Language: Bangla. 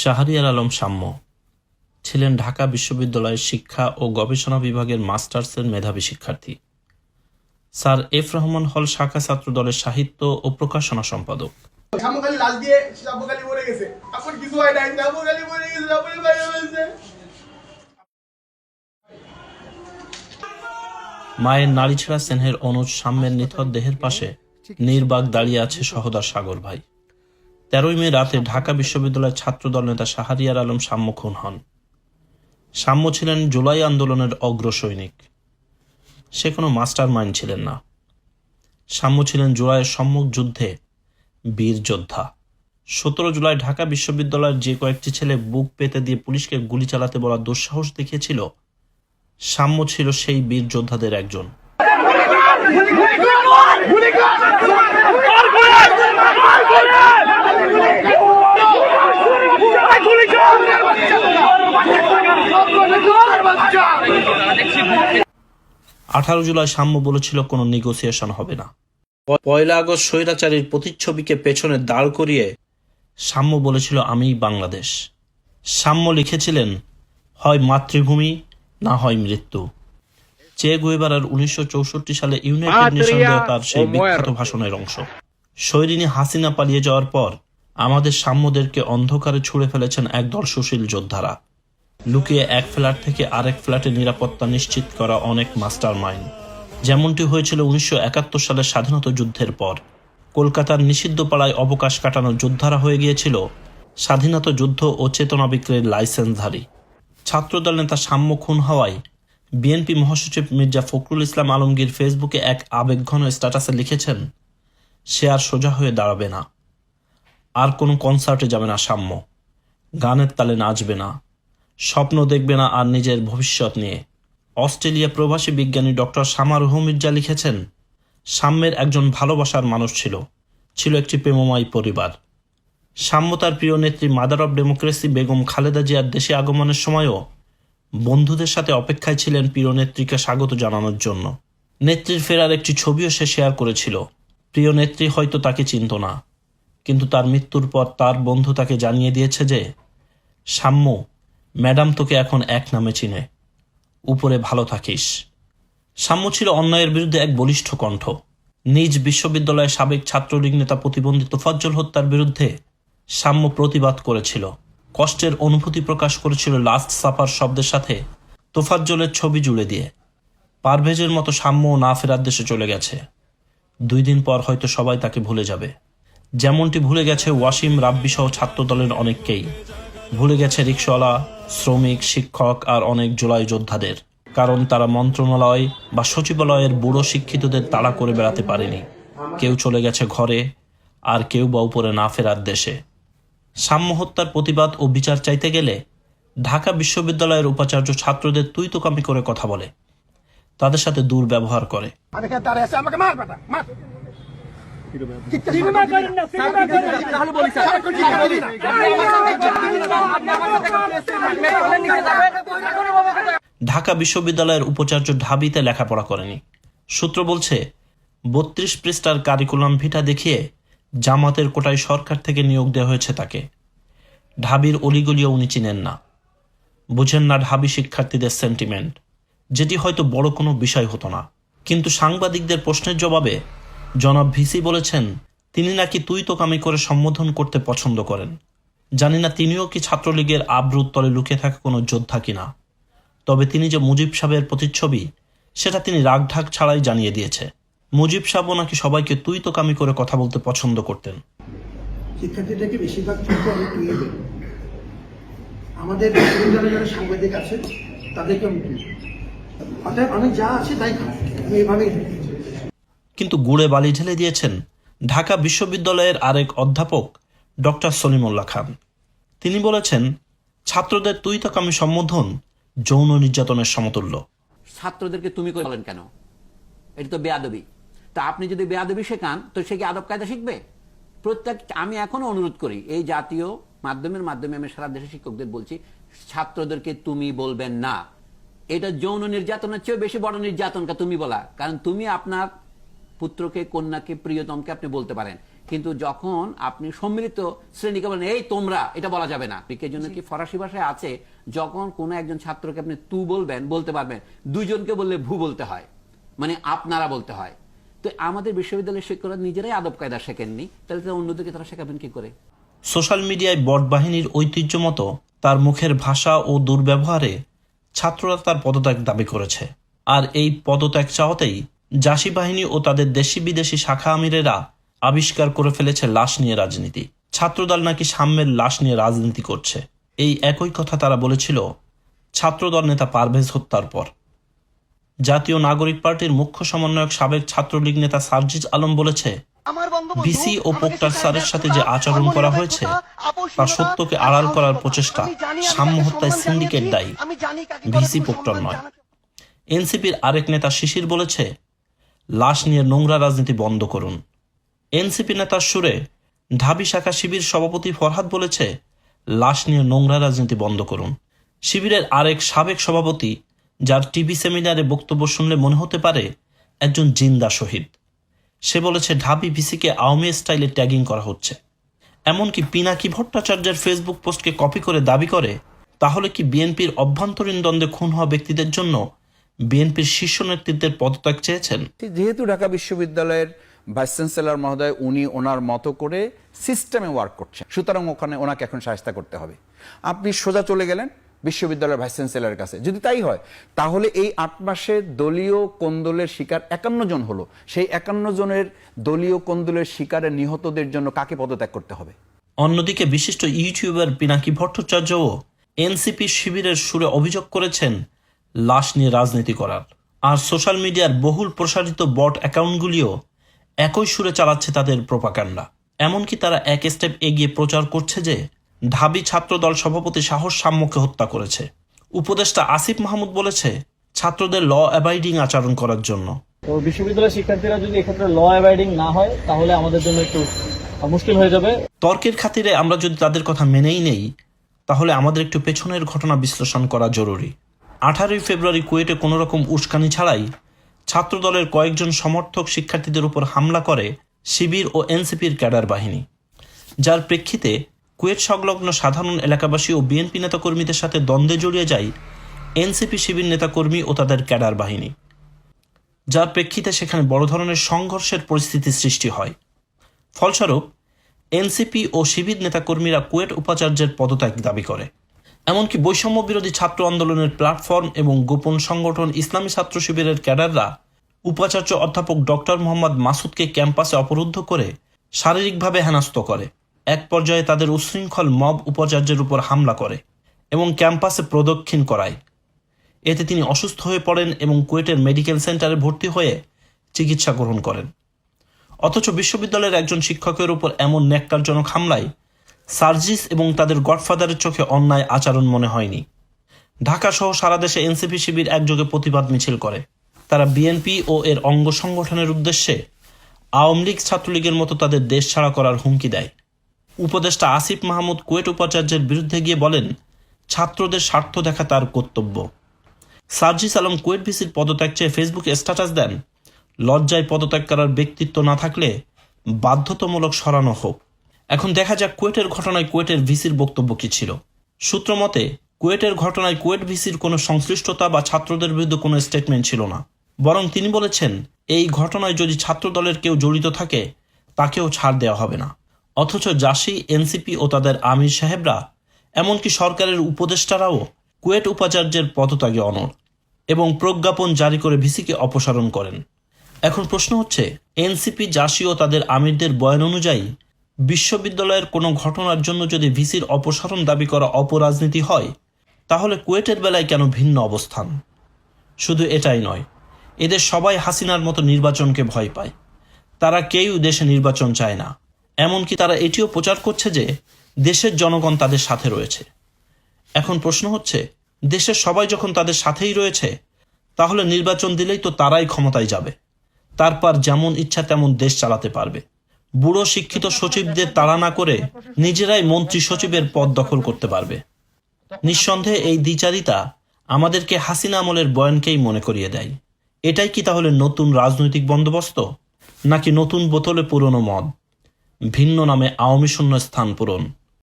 শাহরিয়ার আলম সাম্য। ছিলেন ঢাকা বিশ্ববিদ্যালয়ের শিক্ষা ও গবেষণা বিভাগের মাস্টার্সের মেধাবী শিক্ষার্থী। স্যার এফ রহমান হল শাখা ছাত্র দলের সাহিত্য ও প্রকাশনা সম্পাদক। মায়ের নারী ছেঁড়া স্নেহের অনুজ সাম্যের নিথর দেহের পাশে নির্বাক দাঁড়িয়ে আছে সহদার সাগর ভাই। তেরোই মে রাতে ঢাকা বিশ্ববিদ্যালয়ের ছাত্রদল নেতা শাহরিয়ার আলম সাম্য খুন হন। সাম্য ছিলেন জুলাই আন্দোলনের অগ্র সৈনিক। সে কোনো মাস্টার মাইন্ড ছিলেন না। সাম্য ছিলেন জুলাইয়ের সম্মুখ যুদ্ধে বীর যোদ্ধা। সতেরো জুলাই ঢাকা বিশ্ববিদ্যালয়ের যে কয়েকটি ছেলে বুক পেতে দিয়ে পুলিশকে গুলি চালাতে বলা দুঃসাহস দেখিয়েছিল, সাম্য ছিল সেই বীর যোদ্ধাদের একজন। আঠারো জুলাই সাম্য বলেছিল কোনো নেগোসিয়েশন হবে না। পয়লা আগস্ট স্বৈরাচারীর প্রতিচ্ছবিকে পেছনে দাঁড় করিয়ে সাম্য বলেছিল আমি বাংলাদেশ। সাম্য লিখেছিলেন হয় মাতৃভূমি না হয় মৃত্যু। চে গুয়েবারার উনিশশো চৌষট্টি সালে ইউনাইটেড নেশন তার সেই বিখ্যাত ভাষণের অংশ। সৈরিনী হাসিনা পালিয়ে যাওয়ার পর আমাদের সাম্যদেরকে অন্ধকারে ছুড়ে ফেলেছেন একদল সুশীল যোদ্ধারা। লুকিয়ে এক ফ্ল্যাট থেকে আরেক ফ্ল্যাটে নিরাপত্তা নিশ্চিত করা অনেক মাস্টার মাইন্ড যেমনটি হয়েছিল উনিশশো একাত্তর সালের স্বাধীনতা যুদ্ধের পর। কলকাতার নিষিদ্ধ পাড়ায় অবকাশ কাটানো যোদ্ধারা হয়ে গিয়েছিল স্বাধীনতা যুদ্ধ ও চেতনা বিক্রির লাইসেন্সধারী। ছাত্রদল নেতা সাম্য খুন হওয়ায় বিএনপি মহাসচিব মির্জা ফখরুল ইসলাম আলমগীর ফেসবুকে এক আবেগঘন স্ট্যাটাসে লিখেছেন, সে আর সোজা হয়ে দাঁড়াবে না। আর কোনো কনসার্টে যাবে না সাম্য। গানের তালে নাচবে না। স্বপ্ন দেখবে না আর নিজের ভবিষ্যৎ নিয়ে। অস্ট্রেলিয়া প্রবাসী বিজ্ঞানী ডক্টর সামার মির্জা লিখেছেন, সাম্যের একজন ভালোবাসার মানুষ ছিল ছিল একটি প্রেমময় পরিবার। সাম্য তার প্রিয় নেত্রী mother of democracy Begum Khaleda জিয়ার দেশে আগমনের সময়ও বন্ধুদের সাথে অপেক্ষায় ছিলেন প্রিয় নেত্রীকে স্বাগত জানানোর জন্য। নেত্রীর ফেরার একটি ছবিও সে শেয়ার করেছিল। প্রিয় নেত্রী হয়তো তাকে চিনত না, কিন্তু তার মৃত্যুর পর তার বন্ধু তাকে জানিয়ে দিয়েছে যে, সাম্য ম্যাডাম তোকে এখন এক নামে চিনে। উপরে ভালো থাকিস। সাম্য ছিল অন্যায়ের বিরুদ্ধে এক বলিষ্ঠ কণ্ঠ। নিজ বিশ্ববিদ্যালয়ের সাবেক ছাত্রলীগ নেতা প্রতিবন্ধী তোফাজ্জল হত্যার বিরুদ্ধে সাম্য প্রতিবাদ করেছিল। কষ্টের অনুভূতি প্রকাশ করেছিল লাস্ট সাফার শব্দের সাথে তোফাজ্জলের ছবি জুড়ে দিয়ে। পারভেজের মতো সাম্য না ফেরার দেশে চলে গেছে। দুই দিন পর হয়তো সবাই তাকে ভুলে যাবে। যেমনটি ভুলে গেছে ওয়াসিম রাব্বিসহ ছাত্রদলের অনেককেই। ভুলে গেছে রিক্সাওয়ালা শ্রমিক, শিক্ষক আর অনেক জুলাই যোদ্ধাদের। কারণ তারা মন্ত্রণালয় বা সচিবালয়ের বুড়ো শিক্ষিতদের তাড়া করে বেড়াতে পারেনি। কেউ চলে গেছে ঘরে, আর কেউ বা উপরে না ফেরার দেশে। সাম্য হত্যার প্রতিবাদ ও বিচার চাইতে গেলে ঢাকা বিশ্ববিদ্যালয়ের উপাচার্য ছাত্রদের তুই তোকামি করে কথা বলে। তাদের সাথে দুর্ব্যবহার করে। ঢাকা বিশ্ববিদ্যালয়ের উপাচার্য ঢাবিতে লেখাপড়া করেনি। সূত্র বলছে, বত্রিশ পৃষ্ঠার কারিকুলাম ভিটা দেখিয়ে জামাতের কোটায় সরকার থেকে নিয়োগ দেওয়া হয়েছে তাকে। ঢাবির অলিগলিও উনি চিনেন না। বুঝেন না ঢাবি শিক্ষার্থীদের সেন্টিমেন্ট যেটি হয়তো বড় কোনো বিষয় হতো না। কিন্তু সাংবাদিকদের প্রশ্নের জবাবে জনাব ভিসি বলেছেন, তিনি নাকি তুই তোকামি করে সম্বোধন করতে পছন্দ করেন। জানি না তিনিও কি ছাত্রলীগের আব্রুত তলে লুকিয়ে থাকা কোনো যোদ্ধা কিনা। তবে তিনি যে মুজিব সাহেবের প্রতিচ্ছবি, সেটা তিনি রাগঢাক ছাড়াই জানিয়ে দিয়েছে। মুজিব সাহেবও নাকি সবাইকে তুই তোকামি করে কথা বলতে পছন্দ করতেন। শিক্ষার্থীদেরকে বেশিরভাগ ক্ষেত্রে আমি তুলে দেব আমাদের বিশ্ববিদ্যালয়ে যারা সাংবাদিক আছে, তাদেরকে আমি তুলি অর্থাৎ আমি যা আছে তাই আমি এভাবেই। কিন্তু গুড়ে বালি ঢেলে দিয়েছেন ঢাকা বিশ্ববিদ্যালয়ের আরেক অধ্যাপক ডক্টর সলিমুল্লাহ খান। তিনি বলেছেন, ছাত্রদের তুই তোকামি সম্বোধন যৌন নির্যাতনের সমতুল্য। ছাত্রদেরকে তুমি করে কেন? এটা তো বেয়াদবি। তা আপনি যদি বেয়াদবি শেখান, তো সে কি আদব কায়দা শিখবে? প্রত্যেক, আমি এখনও অনুরোধ করি, এই জাতীয় মাধ্যমের মাধ্যমে আমি সারা দেশের শিক্ষকদের বলছি, ছাত্রদেরকে তুমি বলবেন না। এটা যৌন নির্যাতনের চেয়েও বেশি বড় নির্যাতনকে তুমি বলা। কারণ তুমি আপনার পুত্রকে কন্যাকে প্রিয়তমকে আপনি বলতে পারেন। কিন্তু যখন আপনি সম্মিলিত শ্রেণীকে বলেন এই তোমরা এটা বলা যাবে না। এই জন্য কি ফরাসি ভাষায় আছে যখন কোন একজন ছাত্রকে আপনি তু বলবেন বলতে পারবেন দুইজনকে বললে ভু বলতে হয় মানে আপনারা বলতে হয়। তো আমাদের বিশ্ববিদ্যালয়ের শিক্ষকরা নিজেরাই আদব কায়দা শেখেননি তাহলে তো অন্যদেরকে তারা শেখাবেন কি করে? সোশ্যাল মিডিয়ায় বট বাহিনীর ঐতিহ্য মতো তার মুখের ভাষা ও দুর্ব্যবহারে ছাত্ররা তার পদত্যাগ দাবি করেছে। আর এই পদত্যাগ চাওয়াতেই জাসি বাহিনী ও তাদের দেশি বিদেশি শাখা আমিরেরা আবিষ্কার করে ফেলেছে লাশ নিয়ে রাজনীতি। ছাত্রদল নাকি সাম্যের লাশ নিয়ে রাজনীতি করছে। এই একই কথা তারা বলেছিল ছাত্রদল নেতা পারভেজ হত্যার পর। জাতীয় নাগরিক পার্টির মুখ্য সমন্বয়ক সাবেক ছাত্রলীগ নেতা সার্জিজ আলম বলেছে ভিসি ও পোক্টার স্যারের সাথে যে আচরণ করা হয়েছে তা সত্যকে আড়াল করার প্রচেষ্টা সাম্য হত্যায় সিন্ডিকেট দায়ী। ভিসি পোক্টার নয়। এনসিপির আরেক নেতা শিশির বলেছে লাশ নিয়ে নোংরা রাজনীতি বন্ধ করুন। এনসিপি নেতার সুরে ঢাবি শাখা শিবির সভাপতি ফরহাদ বলেছে, লাশ নিয়ে নোংরা রাজনীতি বন্ধ করুন। শিবিরের আরেক সাবেক সভাপতি, যার টিভি সেমিনারে বক্তব্য শুনলে মনে হতে পারে একজন জিন্দা শহীদ। সে বলেছে, ঢাবি ভিসিকে আওয়ামী স্টাইলে ট্যাগিং করা হচ্ছে। এমনকি পিনাকি ভট্টাচার্যের ফেসবুক পোস্টকে কপি করে দাবি করে, তাহলে কি বিএনপির অভ্যন্তরীণ দ্বন্দ্বে খুন হওয়া ব্যক্তিদের জন্য বিএনপির শীর্ষ নেতৃত্বের পদত্যাগ চেয়েছেন? যেহেতু ঢাকা বিশ্ববিদ্যালয়ের ভাইস চ্যান্সেলর মহোদয় উনি ওনার মতো করে সিস্টেমে ওয়ার্ক করছেন। সুতরাং ওখানে ওনাকে এখন সাহায্য করতে হবে। আপনি সোজা চলে গেলেন বিশ্ববিদ্যালয়ের ভাইস চ্যান্সেলরের কাছে। যদি তাই হয় তাহলে এই আট মাসে দলীয় কোন্দলের শিকার একান্ন জন হলো। সেই একান্ন জনের দলীয় কোন্দলের শিকারে নিহতদের জন্য কাকে পদত্যাগ করতে হবে? অন্যদিকে বিশিষ্ট ইউটিউবার পিনাকি ভট্টাচার্যও এনসিপি শিবিরের সুরে অভিযোগ করেছেন লাশ নিয়ে রাজনীতি করার। আর সোশ্যাল মিডিয়ার বহুল প্রসারিত বট অ্যাকাউন্টগুলিও একই সুরে চালাচ্ছে তাদের প্রোপাকাণ্ডা। এমনকি তারা এক স্টেপ এগিয়ে প্রচার করছে যে ঢাবি ছাত্রদল সভাপতি সাহস সাম্যকে হত্যা করেছে। উপদেষ্টা আসিফ মাহমুদ বলেছে ছাত্রদের ল অ্যাবাইডিং আচরণ করার জন্য। তো বিশ্ববিদ্যালয়ের শিক্ষার্থীরা যদি এক্ষেত্রে ল অ্যাবাইডিং না হয় তাহলে আমাদের জন্য একটু মুশকিল হয়ে যাবে। তর্কের খাতিরে আমরা যদি তাদের কথা মেনেই নেই তাহলে আমাদের একটু পেছনের ঘটনা বিশ্লেষণ করা জরুরি। আঠারোই ফেব্রুয়ারি কুয়েটে কোনো রকম উস্কানি ছাড়াই ছাত্রদলের কয়েকজন সমর্থক শিক্ষার্থীদের উপর হামলা করে শিবির ও এনসিপির ক্যাডার বাহিনী। যার প্রেক্ষিতে কুয়েট সংলগ্ন সাধারণ এলাকাবাসী ও বিএনপি নেতাকর্মীদের সাথে দ্বন্দ্বে জড়িয়ে যায় এনসিপি শিবির নেতাকর্মী ও তাদের ক্যাডার বাহিনী। যার প্রেক্ষিতে সেখানে বড় ধরনের সংঘর্ষের পরিস্থিতি সৃষ্টি হয়। ফলস্বরূপ, এনসিপি ও শিবির নেতাকর্মীরা কুয়েট উপাচার্যের পদত্যাগ দাবি করে। এমনকি বৈষম্য বিরোধী ছাত্র আন্দোলনের প্ল্যাটফর্ম এবং গোপন সংগঠন ইসলামী ছাত্র শিবিরের ক্যাডাররা উপাচার্য অধ্যাপক ডক্টর মোহাম্মদ মাসুদকে ক্যাম্পাসে অবরুদ্ধ করে শারীরিকভাবে হেনস্থ করে। এক পর্যায়ে তাদের উচ্ছৃঙ্খল মব উপাচার্যের উপর হামলা করে এবং ক্যাম্পাসে প্রদক্ষিণ করায়। এতে তিনি অসুস্থ হয়ে পড়েন এবং কুয়েটের মেডিকেল সেন্টারে ভর্তি হয়ে চিকিৎসা গ্রহণ করেন। অথচ বিশ্ববিদ্যালয়ের একজন শিক্ষকের উপর এমন ন্যাক্কারজনক হামলায় সার্জিস এবং তাদের গডফাদারের চোখে অন্যায় আচরণ মনে হয়নি। ঢাকা সহ সারা দেশে এনসিপি শিবির একযোগে প্রতিবাদ মিছিল করে। তারা বিএনপি ও এর অঙ্গ সংগঠনের উদ্দেশ্যে আওয়ামী লীগ ছাত্রলীগের মতো তাদের দেশ ছাড়া করার হুমকি দেয়। উপদেষ্টা আসিফ মাহমুদ কুয়েট উপাচার্যের বিরুদ্ধে গিয়ে বলেন, ছাত্রদের স্বার্থ দেখা তার কর্তব্য। সার্জিস আলম কুয়েট ভিসির পদত্যাগ চেয়ে ফেসবুকে স্ট্যাটাস দেন, লজ্জায় পদত্যাগ করার ব্যক্তিত্ব না থাকলে বাধ্যতামূলক সরানো হোক। এখন দেখা যাক কুয়েটের ঘটনায় কুয়েটের ভিসির বক্তব্য কি ছিল। সূত্র মতে, কুয়েটের ঘটনায় কুয়েট ভিসির কোনো সংশ্লিষ্টতা বা ছাত্রদের বিরুদ্ধে কোনো স্টেটমেন্ট ছিল না। বরং তিনি বলেছেন, এই ঘটনায় যদি ছাত্রদলের কেউ জড়িত থাকে, তাকেও ছাড় দেওয়া হবে না। অথচ জাসি, এনসিপি ও তাদের আমির সাহেবরা, এমনকি সরকারের উপদেষ্টারাও কুয়েট উপাচার্যের পদত্যাগে অনড় এবং প্রজ্ঞাপন জারি করে ভিসিকে অপসারণ করেন। এখন প্রশ্ন হচ্ছে, এনসিপি, জাসি ও তাদের আমিরদের বয়ান অনুযায়ী বিশ্ববিদ্যালয়ের কোনো ঘটনার জন্য যদি ভিসির অপসারণ দাবি করা অপরাজনীতি হয়, তাহলে কুয়েটের বেলায় কেন ভিন্ন অবস্থান? শুধু এটাই নয়, এদের সবাই হাসিনার মতো নির্বাচনকে ভয় পায়। তারা কেউ দেশে নির্বাচন চায় না। এমনকি তারা এটিও প্রচার করছে যে দেশের জনগণ তাদের সাথে রয়েছে। এখন প্রশ্ন হচ্ছে, দেশের সবাই যখন তাদের সাথেই রয়েছে, তাহলে নির্বাচন দিলেই তো তারাই ক্ষমতায় যাবে। তারপর যেমন ইচ্ছা তেমন দেশ চালাতে পারবে। বুড়ো শিক্ষিত সচিবদের তাড়া না করে নিজেরাই মন্ত্রী সচিবের পদ দখল করতে পারবে। নিঃসন্দেহে এই দ্বিচারিতা আমাদেরকে হাসিনা আমলের বয়ানকেই মনে করিয়ে দেয়। এটাই কি তাহলে নতুন রাজনৈতিক বন্দোবস্ত, নাকি নতুন বোতলে পুরনো মদ? ভিন্ন নামে আওয়ামী শূন্য স্থান পূরণ।